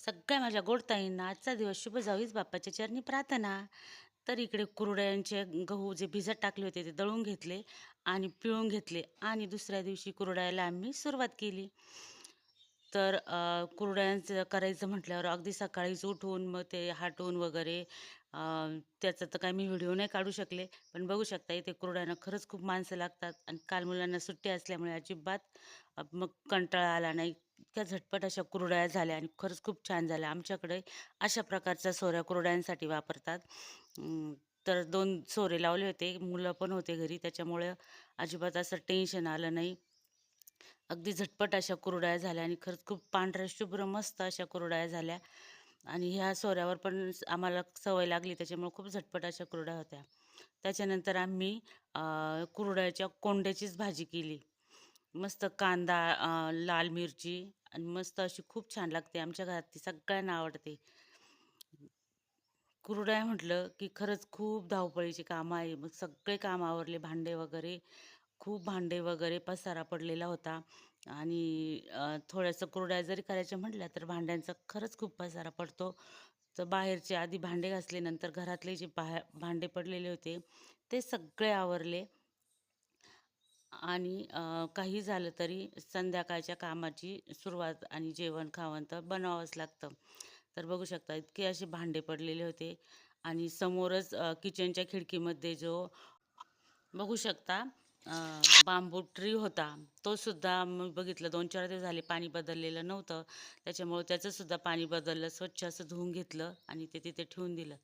सगळ्या माझ्या गोडताईंना आजचा दिवस शुभ जाऊच बाप्पाच्या चरणी प्रार्थना. तर इकडे कुरड्यांचे गहू जे भिजत टाकले होते ते दळून घेतले आणि पिळून घेतले आणि दुसऱ्या दिवशी कुरडायला आम्ही सुरुवात केली. तर कुरड्यांचं करायचं म्हटल्यावर अगदी सकाळीच उठून मग ते हाटून वगैरे त्याचा तर काही मी व्हिडिओ नाही काढू शकले. पण बघू शकता इथे कुरड्यांना खरंच खूप माणसं लागतात आणि काल मुलांना सुट्टी असल्यामुळे अजिबात मग कंटाळा आला नाही. इतक्या झटपट अशा कुरडया झाल्या आणि खरंच खूप छान झाल्या. आमच्याकडे अशा प्रकारच्या सोऱ्या कुरड्यांसाठी वापरतात. तर दोन सोरे लावले होते. मुलं पण होते घरी त्याच्यामुळं अजिबात असं टेन्शन आलं नाही. अगदी झटपट अशा कुरडया झाल्या आणि खरंच खूप पांढऱ्या शुभ्र मस्त अशा कुरडया झाल्या आणि ह्या सोऱ्यावर पण आम्हाला सवय लागली त्याच्यामुळे खूप झटपट अशा कुरड्या होत्या. त्याच्यानंतर आम्ही कुरड्याच्या कुरडयाच्या कोंड्याचीच भाजी केली. मस्त कांदा, लाल मिरची आणि मस्त अशी खूप छान लागते. आमच्या घरात ती सगळ्यांना आवडते. कुरडया म्हटलं, की खरंच खूप धावपळीची कामं आहे. मग सगळे काम आवरले, भांडे वगैरे, खूप भांडे वगैरे पसारा पडलेला होता आणि थोडंसं थोड्याशा जरी करायच्या म्हटल्या, तर भांड्यांचा खरंच खूप पसारा पडतो. तर बाहेरचे आधी भांडे घासले, नंतर घरातले जे बाहे भांडे पडलेले होते, ते सगळे आवरले. आणि काही झालं तरी संध्याकाळच्या कामाची सुरुवात आणि जेवण-खावण तर बनावंच लागतं. तर बघू शकता इतके असे भांडे पडलेले होते आणि समोरच किचनच्या खिडकीमध्ये जो बघू शकता बांबू ट्री होता. तो सुद्धा मी बघितलं 2-4 दिवस झाले पाणी बदललेलं नव्हतं. त्याच्यामुळं त्याचंसुद्धा पाणी बदललं, स्वच्छ असं धुवून घेतलं आणि ते तिथे ठेवून दिलं.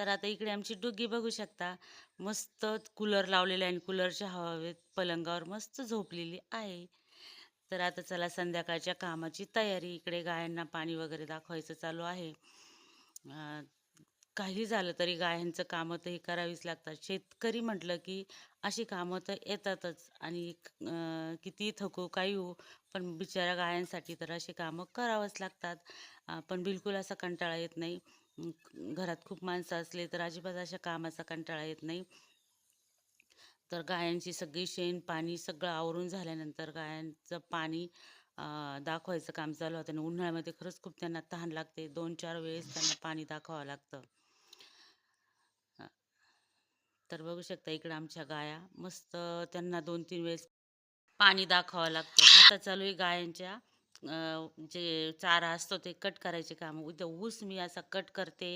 तर आता इकडे आमची डुग्गी बघू शकता मस्त कूलर लावलेला आहे आणि कूलरच्या हवेत पलंगावर मस्त झोपलेली आहे. तर आता चला संध्याकाळच्या कामाची तयारी. इकडे गायांना पाणी वगैरे दाखवायचं चालू आहे. काही झालं तरी गायांचं कामं तर ही करावीच लागतात. शेतकरी म्हटलं की अशी कामं तर येतातच आणि किती थकू, काही होऊ, पण बिचाऱ्या गायांसाठी तर अशी कामं करावंच लागतात. पण बिलकुल असा कंटाळा येत नाही. घरात खूप माणसं असले तर अजिबात अशा कामाचा कंटाळा येत नाही. तर गायांची सगळी शेण, पाणी सगळं आवरून झाल्यानंतर गायांचं पाणी दाखवायचं काम चालू होतं आणि उन्हाळ्यामध्ये खरंच खूप त्यांना तहान लागते. 2-4 वेळेस त्यांना पाणी दाखवावं लागतं. तर बघू शकता इकडं आमच्या गाया मस्त त्यांना 2-3 वेळेस पाणी दाखवावं लागतं. आता चालू आहे गायांच्या जे चारा असतो ते कट करायचे कामं. उद्या ऊस मी असा कट करते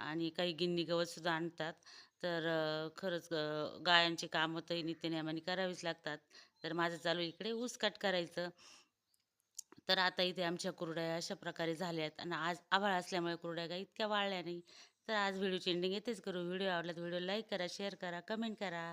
आणि काही गिन्नी गवतसुद्धा आणतात. तर खरंच गायांचे गायांची कामं तर नित्यनेमाने करावीच लागतात. तर माझं चालू इकडे ऊस कट करायचं. तर आता इथे आमच्या कुरड्या अशा प्रकारे झाल्या आहेत आणि आज आभाळ असल्यामुळे कुरड्या काही इतक्या वाळल्या नाही. तर आज व्हिडिओची एंडिंग येतेच करू. व्हिडिओ आवडला तर व्हिडिओ लाईक करा, शेअर करा, कमेंट करा.